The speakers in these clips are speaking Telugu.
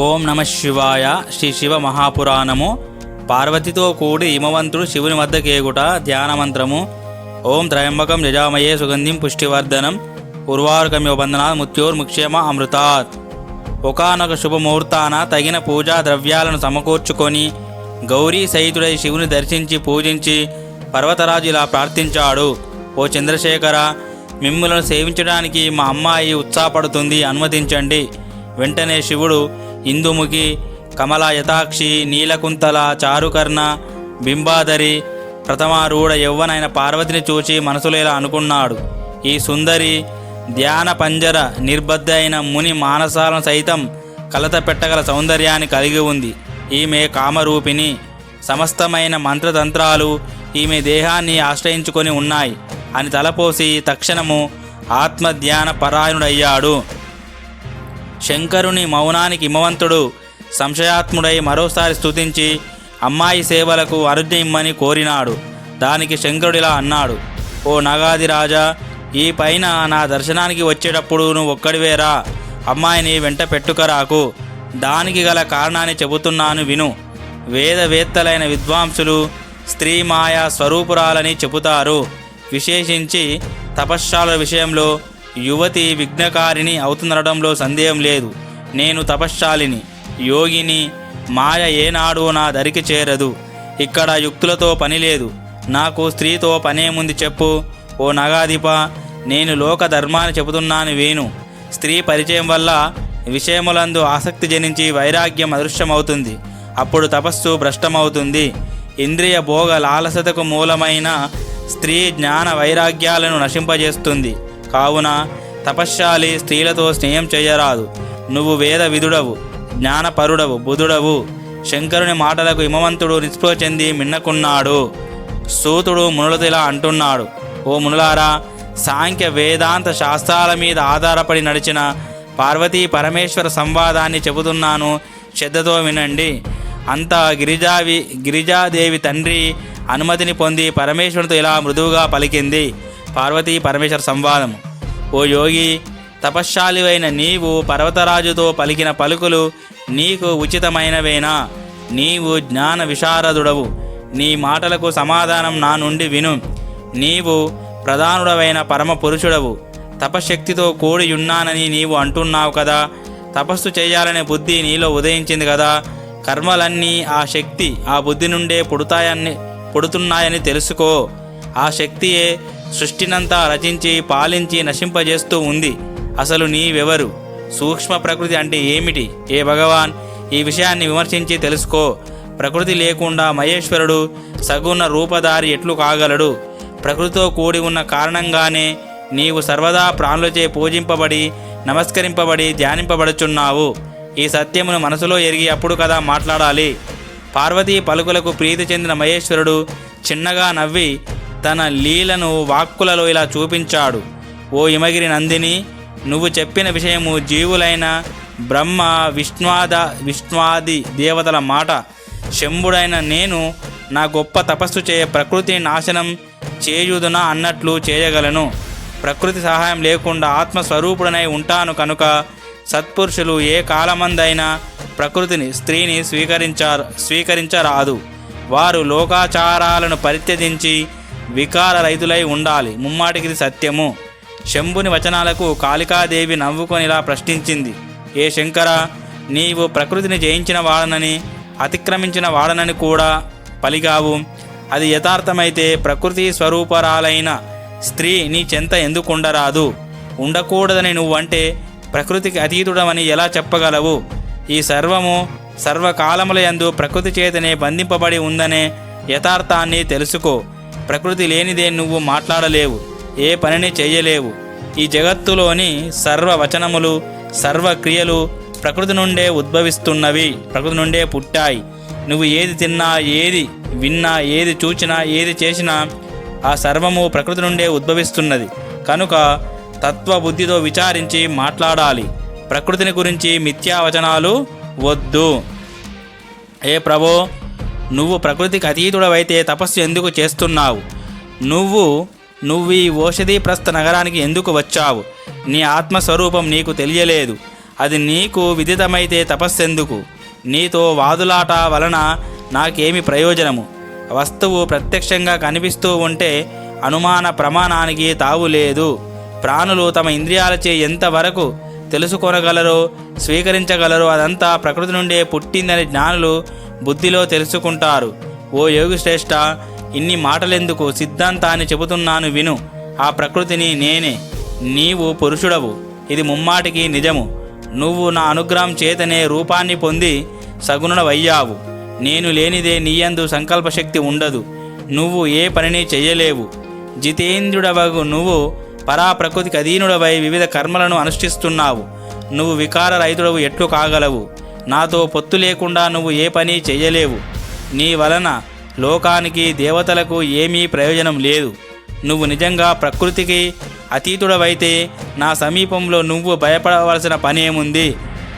ఓం నమ శివాయ. శ్రీ శివ మహాపురాణము. పార్వతితో కూడి హిమవంతుడు శివుని వద్ద కేగుట ధ్యాన మంత్రము ఓం త్రయంబకం యజామయే సుగంధిం పుష్టివర్ధనం. ఉర్వారుకమ్య బంధనాత్ ముత్యోర్ముక్షేమ అమృతాత్. ఒకనొక శుభముహూర్తాన తగిన పూజా ద్రవ్యాలను సమకూర్చుకొని గౌరీ సహితుడై శివుని దర్శించి పూజించి పర్వతరాజు ఇలా ప్రార్థించాడు. ఓ చంద్రశేఖర మిమ్ములను సేవించడానికి మా అమ్మాయి ఉత్సాహపడుతుంది. అనుమతించండి. వెంటనే శివుడు ఇందుముఖి కమల యథాక్షి నీలకుంతల చారుకర్ణ బింబాధరి ప్రథమారూఢ యవ్వనైన పార్వతిని చూచి మనసులో ఇలా అనుకున్నాడు. ఈ సుందరి ధ్యాన పంజర నిర్బద్ధ అయిన ముని మానసాలను సైతం కలత పెట్టగల సౌందర్యాన్ని కలిగి ఉంది. ఈమె కామరూపిణి సమస్తమైన మంత్రతంత్రాలు ఈమె దేహాన్ని ఆశ్రయించుకొని ఉన్నాయి. అని తలపోసి తక్షణము ఆత్మధ్యాన పరాయణుడయ్యాడు శంకరుని మౌనానికి హిమవంతుడు సంశయాత్ముడై మరోసారి స్తుతించి అమ్మాయి సేవలకు అనుజ్ఞ ఇమ్మని కోరినాడు. దానికి శంకరుడిలా అన్నాడు ఓ నగాది రాజా ఈ పైన నా దర్శనానికి వచ్చేటప్పుడు నువ్వు ఒక్కడివేరా అమ్మాయిని వెంట పెట్టుకరాకు దానికి గల కారణాన్ని చెబుతున్నాను విను. వేదవేత్తలైన విద్వాంసులు స్త్రీ మాయా స్వరూపురాలని చెబుతారు. విశేషించి తపశ్శాల విషయంలో యువతి విఘ్నకారిణి అవుతుందనడంలో సందేహం లేదు. నేను తపశ్శాలిని. యోగిని మాయ ఏనాడు నా దరికి చేరదు. ఇక్కడ యుక్తులతో పని లేదు. నాకు స్త్రీతో పనేముంది చెప్పు. ఓ నగాధిప నేను లోక ధర్మాన్ని చెబుతున్నాను వేణు. స్త్రీ పరిచయం వల్ల విషయములందు ఆసక్తి జనించి వైరాగ్యం అదృశ్యమవుతుంది. అప్పుడు తపస్సు భ్రష్టమవుతుంది. ఇంద్రియ భోగ లాలసతకు మూలమైన స్త్రీ జ్ఞాన వైరాగ్యాలను నశింపజేస్తుంది. కావున తపశ్శాలి స్త్రీలతో స్నేహం చేయరాదు. నువ్వు వేద విదుడవు జ్ఞానపరుడవు బుధుడవు. శంకరుని మాటలకు హిమవంతుడు నిస్పృహ చెంది మిన్నకున్నాడు. సూతుడు మునులతో ఇలా అంటున్నాడు. ఓ మునులారా సాంఖ్య వేదాంత శాస్త్రాల మీద ఆధారపడి నడిచిన పార్వతీ పరమేశ్వర సంవాదాన్ని చెబుతున్నాను. శ్రద్ధతో వినండి. అంత గిరిజావి గిరిజాదేవి తండ్రి అనుమతిని పొంది పరమేశ్వరునితో ఇలా మృదువుగా పలికింది. పార్వతీ పరమేశ్వర సంవాదము. ఓ యోగి తపశ్శాలివైన నీవు పర్వతరాజుతో పలికిన పలుకులు నీకు ఉచితమైనవేనా? నీవు జ్ఞాన విశారదుడవు. నీ మాటలకు సమాధానం నా నుండి విను. నీవు ప్రధానుడవైన పరమ పురుషుడవు. తపశక్తితో కూడి ఉన్నానని నీవు అంటున్నావు కదా. తపస్సు చేయాలనే బుద్ధి నీలో ఉదయించింది కదా. కర్మలన్నీ ఆ శక్తి ఆ బుద్ధి నుండే పుడతాయని పుడుతున్నాయని తెలుసుకో. ఆ శక్తియే సృష్టినంతా రచించి పాలించి నశింపజేస్తూ ఉంది. అసలు నీవెవరు? సూక్ష్మ ప్రకృతి అంటే ఏమిటి? ఏ భగవాన్? ఈ విషయాన్ని విమర్శించి తెలుసుకో. ప్రకృతి లేకుండా మహేశ్వరుడు సగుణ రూపధారి ఎట్లు కాగలడు? ప్రకృతితో కూడి ఉన్న కారణంగానే నీవు సర్వదా ప్రాణులచే పూజింపబడి నమస్కరింపబడి ధ్యానింపబడుచున్నావు. ఈ సత్యమును మనసులో ఎరిగి అప్పుడు కదా మాట్లాడాలి. పార్వతీ పలుకులకు ప్రీతి చెందిన మహేశ్వరుడు చిన్నగా నవ్వి తన లీలను వాక్కులలో ఇలా చూపించాడు. ఓ ఇమగిరి నందిని నువ్వు చెప్పిన విషయము జీవులైన బ్రహ్మ విష్ణువాద విష్ణువాది దేవతల మాట. శంభుడైన నేను నా గొప్ప తపస్సు చేయ ప్రకృతి నాశనం చేయుదునా అన్నట్లు చేయగలను. ప్రకృతి సహాయం లేకుండా ఆత్మస్వరూపుడనై ఉంటాను కనుక సత్పురుషులు ఏ కాలమందైనా ప్రకృతిని స్త్రీని స్వీకరించారు స్వీకరించరాదు. వారు లోకాచారాలను పరిత్యజించి వికార రైతులై ఉండాలి. ముమ్మాటికిది సత్యము. శంభుని వచనాలకు కాళికాదేవి నవ్వుకొని ఇలా ప్రశ్నించింది. ఏ శంకర నీవు ప్రకృతిని జయించిన వాడనని అతిక్రమించిన వాడనని కూడా పలిగావు. అది యథార్థమైతే ప్రకృతి స్వరూపరాలైన స్త్రీ నీ చెంత ఎందుకు ఉండరాదు ఉండకూడదని నువ్వంటే ప్రకృతికి అతీతుడమని ఎలా చెప్పగలవు? ఈ సర్వము సర్వకాలముల యందు ప్రకృతి చేతనే బంధింపబడి ఉందనే యథార్థాన్ని తెలుసుకో. ప్రకృతి లేనిదే నువ్వు మాట్లాడలేవు ఏ పనిని చేయలేవు ఈ జగత్తులోని సర్వ వచనములు ప్రకృతి నుండే ఉద్భవిస్తున్నవి ప్రకృతి నుండే పుట్టాయి. నువ్వు ఏది తిన్నా ఏది విన్నా ఏది చూచినా ఏది చేసినా ఆ సర్వము ప్రకృతి నుండే ఉద్భవిస్తున్నది. కనుక తత్వబుద్ధితో విచారించి మాట్లాడాలి. ప్రకృతిని గురించి మిథ్యావచనాలు వద్దు. ఏ ప్రభో నువ్వు ప్రకృతికి అతీతుడవైతే తపస్సు ఎందుకు చేస్తున్నావు? నువ్వు నువ్వు ఈ ఓషధీప్రస్థ నగరానికి ఎందుకు వచ్చావు? నీ ఆత్మస్వరూపం నీకు తెలియలేదు. అది నీకు విదితమైతే తపస్సెందుకు? నీతో వాదులాట వలన నాకేమి ప్రయోజనము? వస్తువు ప్రత్యక్షంగా కనిపిస్తూ ఉంటే అనుమాన ప్రమాణానికి తావు లేదు. ప్రాణులు తమ ఇంద్రియాలచే ఎంతవరకు తెలుసుకొనగలరో స్వీకరించగలరో అదంతా ప్రకృతి నుండే పుట్టిందని జ్ఞానులు బుద్ధిలో తెలుసుకుంటారు. ఓ యోగశ్రేష్ఠ ఇన్ని మాటలెందుకు? సిద్ధాంతాన్ని చెబుతున్నాను విను. ఆ ప్రకృతిని నేనే. నీవు పురుషుడవు. ఇది ముమ్మాటికి నిజము. నువ్వు నా అనుగ్రహం చేతనే రూపాన్ని పొంది సగుణుడవయ్యావు. నేను లేనిదే నీయందు సంకల్పశక్తి ఉండదు. నువ్వు ఏ పనిని చెయ్యలేవు. జితేంద్రుడవగు నువ్వు పరాప్రకృతికి అధీనుడవై వివిధ కర్మలను అనుష్ఠిస్తున్నావు. నువ్వు వికార రైతుడవు ఎట్లు కాగలవు? నాతో పొత్తు లేకుండా నువ్వు ఏ పని చెయ్యలేవు. నీ వలన లోకానికి దేవతలకు ఏమీ ప్రయోజనం లేదు. నువ్వు నిజంగా ప్రకృతికి అతీతుడవైతే నా సమీపంలో నువ్వు భయపడవలసిన పనేముంది.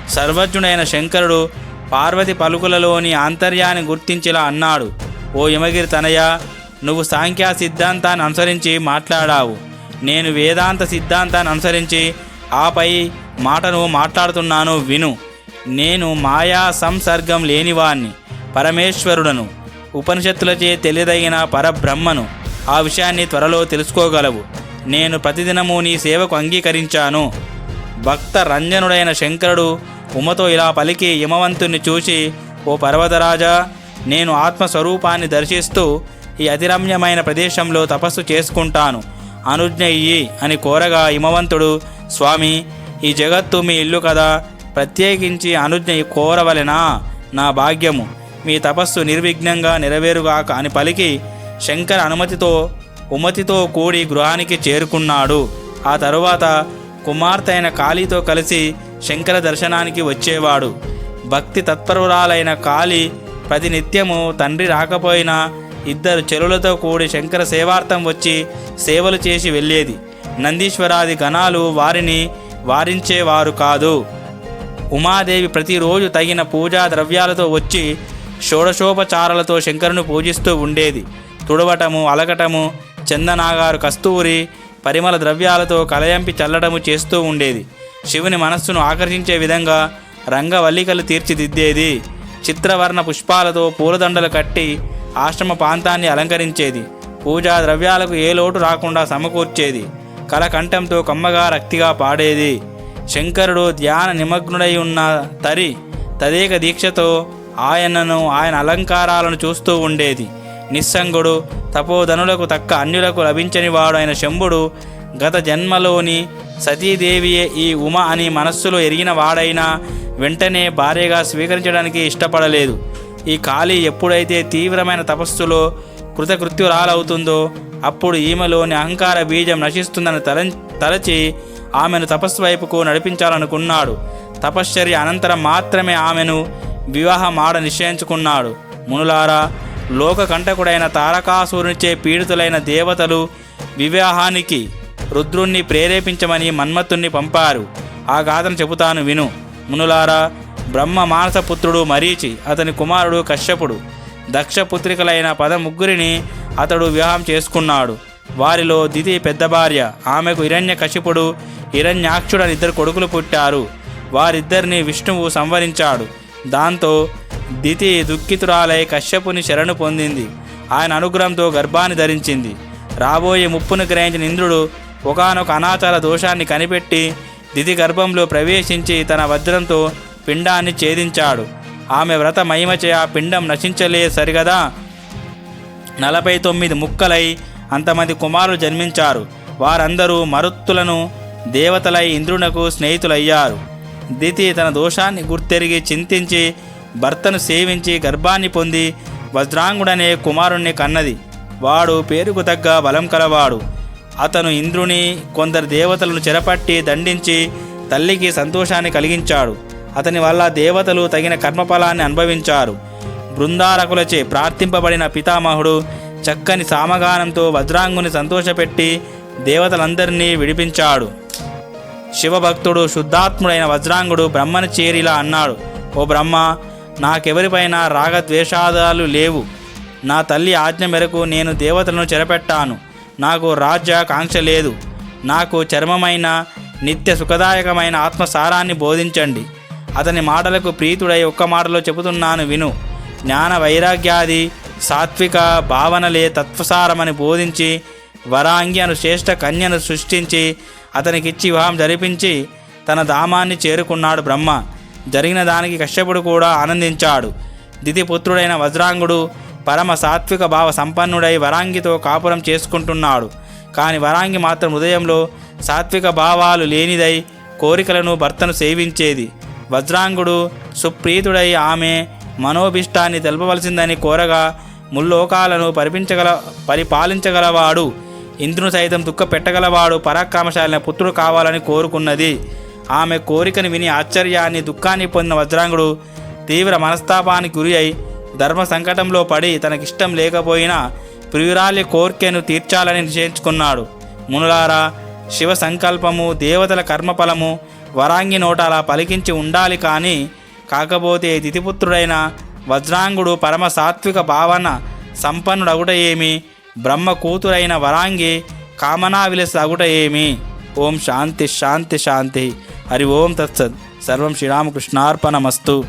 సర్వజ్ఞుడైన శంకరుడు పార్వతి పలుకులలోని ఆంతర్యాన్ని గుర్తించేలా అన్నాడు. ఓ యమగిరి తనయ నువ్వు సాంఖ్యా సిద్ధాంతాన్ని అనుసరించి మాట్లాడావు. నేను వేదాంత సిద్ధాంతాన్ని అనుసరించి ఆపై మాటను మాట్లాడుతున్నాను విను. నేను మాయా సంసర్గం లేనివాణ్ణి పరమేశ్వరుడను. ఉపనిషత్తులచే తెలియదగిన పరబ్రహ్మను ఆ విషయాన్ని త్వరలో తెలుసుకోగలవు. నేను ప్రతిదినము నీ సేవకు అంగీకరించాను. భక్త రంజనుడైన శంకరుడు ఉమతో ఇలా పలికి హిమవంతుణ్ణి చూసి ఓ పర్వతరాజా నేను ఆత్మస్వరూపాన్ని దర్శిస్తూ ఈ అతిరమ్యమైన ప్రదేశంలో తపస్సు చేసుకుంటాను. అనుజ్ఞ ఇయ్యి అని కోరగా హిమవంతుడు స్వామి ఈ జగత్తు మీ ఇల్లు కదా ప్రత్యేకించి అనుజ్ఞ కోరవలెనా? నా భాగ్యము. మీ తపస్సు నిర్విఘ్నంగా నెరవేరుగాక అని పలికి శంకర అనుమతితో ఉమతితో కూడి గృహానికి చేరుకున్నాడు. ఆ తరువాత కుమార్తె అయిన కాళీతో కలిసి శంకర దర్శనానికి వచ్చేవాడు. భక్తి తత్పరురాలైన కాళీ ప్రతినిత్యము తండ్రి రాకపోయినా ఇద్దరు చెరువులతో కూడి శంకర సేవార్థం వచ్చి సేవలు చేసి వెళ్ళేది. నందీశ్వరాది గణాలు వారిని వారించేవారు కాదు. ఉమాదేవి ప్రతిరోజు తగిన పూజా ద్రవ్యాలతో వచ్చి షోడశోపచారాలతో శంకరుని పూజిస్తూ ఉండేది. తుడవటము అలకటము చందనాగారు కస్తూరి పరిమళ ద్రవ్యాలతో కలయంపి చల్లటము చేస్తూ ఉండేది. శివుని మనస్సును ఆకర్షించే విధంగా రంగవల్లికలు తీర్చిదిద్దేది. చిత్రవర్ణ పుష్పాలతో పూలదండలు కట్టి ఆశ్రమ ప్రాంతాన్ని అలంకరించేది. పూజా ద్రవ్యాలకు ఏ లోటు రాకుండా సమకూర్చేది. కలకంఠంతో కమ్మగా రక్తిగా పాడేది. శంకరుడు ధ్యాన నిమగ్నుడై ఉన్న తరి తదేక దీక్షతో ఆయనను ఆయన అలంకారాలను చూస్తూ ఉండేది. నిస్సంగుడు తపోధనులకు తక్క అన్యులకు లభించని వాడు అయిన శంభుడు గత జన్మలోని సతీదేవియే ఈ ఉమ అని మనస్సులో ఎరిగిన వాడైనా వెంటనే భార్యగా స్వీకరించడానికి ఇష్టపడలేదు. ఈ కాళీ ఎప్పుడైతే తీవ్రమైన తపస్సులో కృతకృత్యురాలవుతుందో అప్పుడు ఈమెలోని అహంకార బీజం నశిస్తుందని తల తలచి ఆమెను తపస్సు వైపుకు నడిపించాలనుకున్నాడు. తపశ్చర్య అనంతరం మాత్రమే ఆమెను వివాహం ఆడ నిశ్చయించుకున్నాడు. మునులారా లోకకంటకుడైన తారకాసురునిచే పీడితులైన దేవతలు వివాహానికి రుద్రుణ్ణి ప్రేరేపించమని మన్మత్తుణ్ణి పంపారు. ఆ గాథను చెబుతాను విను. మునులారా బ్రహ్మ మానసపుత్రుడు మరీచి అతని కుమారుడు కశ్యపుడు దక్షపుత్రికలైన పద ముగ్గురిని అతడు వివాహం చేసుకున్నాడు. వారిలో దితి పెద్ద భార్య. ఆమెకు హిరణ్య కశిపుడు హిరణ్యాక్షుడు అని ఇద్దరు కొడుకులు పుట్టారు. వారిద్దరిని విష్ణువు సంవరించాడు. దాంతో దితి దుఃఖితురాలై కశ్యపుని శరణు పొందింది. ఆయన అనుగ్రహంతో గర్భాన్ని ధరించింది. రాబోయే ముప్పును గ్రహించిన ఇంద్రుడు ఒకానొక అనాచార దోషాన్ని కనిపెట్టి దితి గర్భంలో ప్రవేశించి తన వజ్రంతో పిండాన్ని ఛేదించాడు. ఆమె వ్రత మహిమచే ఆ పిండం నశించలే సరిగదా? నలభై తొమ్మిది ముక్కలై అంతమంది కుమారులు జన్మించారు. వారందరూ మరుత్తులను దేవతలై ఇంద్రునకు స్నేహితులయ్యారు. దితి తన దోషాన్ని గుర్తెరిగి చింతించి భర్తను సేవించి గర్భాన్ని పొంది వజ్రాంగుడనే కుమారుణ్ణి కన్నది. వాడు పేరుకు తగ్గ బలం కలవాడు. అతను ఇంద్రుని కొందరు దేవతలను చెరపట్టి దండించి తల్లికి సంతోషాన్ని కలిగించాడు. అతని వల్ల దేవతలు తగిన కర్మఫలాన్ని అనుభవించారు. బృందారకులచే ప్రార్థింపబడిన పితామహుడు చక్కని సామగానంతో వజ్రాంగుని సంతోషపెట్టి దేవతలందరినీ విడిపించాడు. శివభక్తుడు శుద్ధాత్ముడైన వజ్రాంగుడు బ్రహ్మను చేరిలా అన్నాడు ఓ బ్రహ్మ నాకెవరిపైన రాగద్వేషాదాలు లేవు. నా తల్లి ఆజ్ఞ మేరకు నేను దేవతలను చెరపెట్టాను. నాకు రాజ్యాకాంక్ష లేదు. నాకు చర్మమైన నిత్య సుఖదాయకమైన ఆత్మసారాన్ని బోధించండి. అతని మాటలకు ప్రీతుడై ఒక్క మాటలో చెబుతున్నాను విను. జ్ఞాన వైరాగ్యాది సాత్విక భావనలే తత్వసారమని బోధించి వరాంగి అను శ్రేష్ఠ కన్యను సృష్టించి అతనికిచ్చి వివాహం జరిపించి తన ధామాన్ని చేరుకున్నాడు బ్రహ్మ. జరిగిన దానికి కశ్యపుడు కూడా ఆనందించాడు. దితిపుత్రుడైన వజ్రాంగుడు పరమ సాత్విక భావ సంపన్నుడై వరాంగితో కాపురం చేసుకుంటున్నాడు. కానీ వరాంగి మాత్రం హృదయంలో సాత్విక భావాలు లేనిదై కోరికలను భర్తను సేవించేది. వజ్రాంగుడు సుప్రీతుడై ఆమె మనోభిష్టాన్ని తెలపవలసిందని కోరగా ముల్లోకాలను పరిపించగల పరిపాలించగలవాడు. ఇంద్రుని సైతం దుఃఖ పెట్టగలవాడు పరాక్రమశాలిన పుత్రుడు కావాలని కోరుకున్నది. ఆమె కోరికను విని ఆశ్చర్యాన్ని దుఃఖాన్ని పొందిన వజ్రాంగుడు తీవ్ర మనస్తాపానికి గురి అయి ధర్మ సంకటంలో పడి తనకిష్టం లేకపోయినా ప్రియురాలి కోర్కెను తీర్చాలని నిశ్చయించుకున్నాడు. మునులారా శివ సంకల్పము దేవతల కర్మఫలము వరాంగి నోట అలా పలికించి ఉండాలి కానీ కాకపోతే తిథిపుత్రుడైన వజ్రాంగుడు పరమ సాత్విక భావన సంపన్నుడగుట ఏమి? బ్రహ్మ కూతురైన వరాంగి కామనా విలస అగుట ఏమి? ఓం శాంతి శాంతి శాంతి. హరి ఓం తత్సత్. సర్వం శ్రీరామకృష్ణార్పణమస్తు.